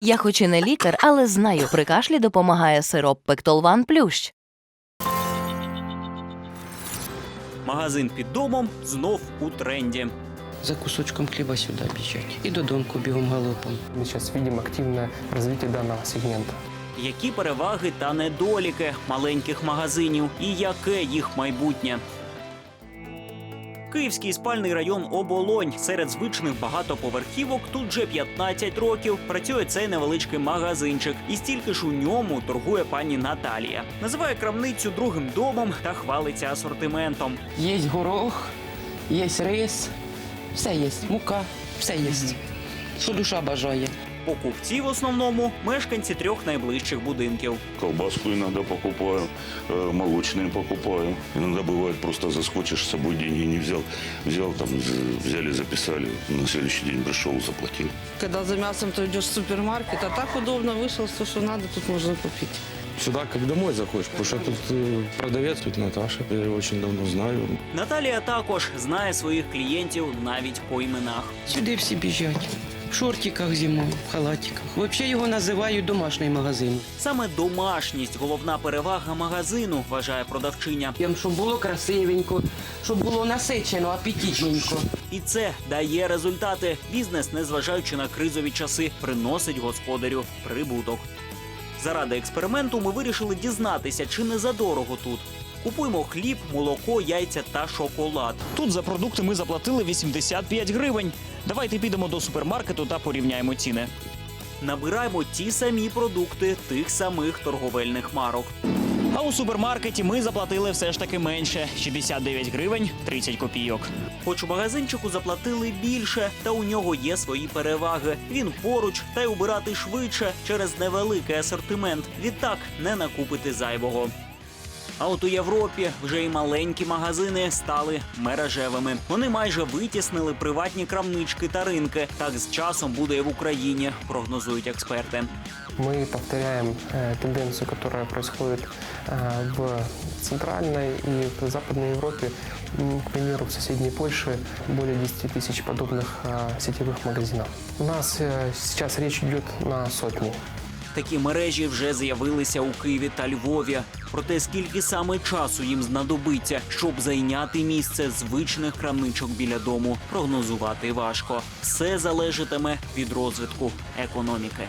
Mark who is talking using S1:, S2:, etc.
S1: Я хоч і не лікар, але знаю, при кашлі допомагає сироп Пектолван Плющ.
S2: Магазин під домом знов у тренді.
S3: За кусочком хліба сюди біжать. І додому бігом галопом.
S4: Мы сейчас видим активное развитие данного сегмента.
S2: Які переваги та недоліки маленьких магазинів і яке їх майбутнє? Київський спальний район Оболонь серед звичних багатоповерхівок тут вже 15 років працює цей невеличкий магазинчик, і стільки ж у ньому торгує пані Наталія. Називає крамницю другим домом та хвалиться асортиментом.
S3: Є горох, є рис, все є. Мука, все є. Що душа бажає.
S2: Покупці в основному мешканці трьох найближчих будинків.
S5: Колбаску иногда покупаю, э, молочные покупаю. Иногда бывает просто заскочишь, с собой деньги не взял. Взял, там, з- взяли, записали. На следующий день пришел, заплатил.
S6: Когда за мясом ты идешь в супермаркет, а так удобно, вышел, все, что надо, тут можно купить.
S7: Сюда как домой заходишь, потому что тут э, продавец ведь Наташа, я ее очень давно знаю.
S2: Наталія також знає своїх клієнтів навіть по іменах.
S3: Сюди всі біжать. В шортиках зимою, в халатиках. Взагалі його називають домашній магазин.
S2: Саме домашність головна перевага магазину, вважає продавчиня.
S3: Щоб було красивенько, щоб було насичено, апетитненько.
S2: І це дає результати. Бізнес, незважаючи на кризові часи, приносить господарю прибуток. Заради експерименту ми вирішили дізнатися, чи не задорого тут. Купуємо хліб, молоко, яйця та шоколад. Тут за продукти ми заплатили 85 гривень. Давайте підемо до супермаркету та порівняємо ціни. Набираємо ті самі продукти тих самих торговельних марок. А у супермаркеті ми заплатили все ж таки менше 69 гривень 30 копійок. Хоч у магазинчику заплатили більше, та у нього є свої переваги. Він поруч та й убирати швидше через невеликий асортимент. Відтак не накупити зайвого. А от у Європі вже і маленькі магазини стали мережевими. Вони майже витіснили приватні крамнички та ринки. Так з часом буде і в Україні, прогнозують експерти.
S4: Мы повторяем э, тенденцию, которая происходит э, в Центральной и в Западной Европе. М, К примеру, в соседней Польше более 10 тысяч подобных э, сетевых магазинов. У нас э, сейчас речь идет на сотни.
S2: Такі мережі вже з'явилися у Києві та Львові. Проте скільки саме часу їм знадобиться, щоб зайняти місце звичних крамничок біля дому, прогнозувати важко. Все залежатиме від розвитку економіки.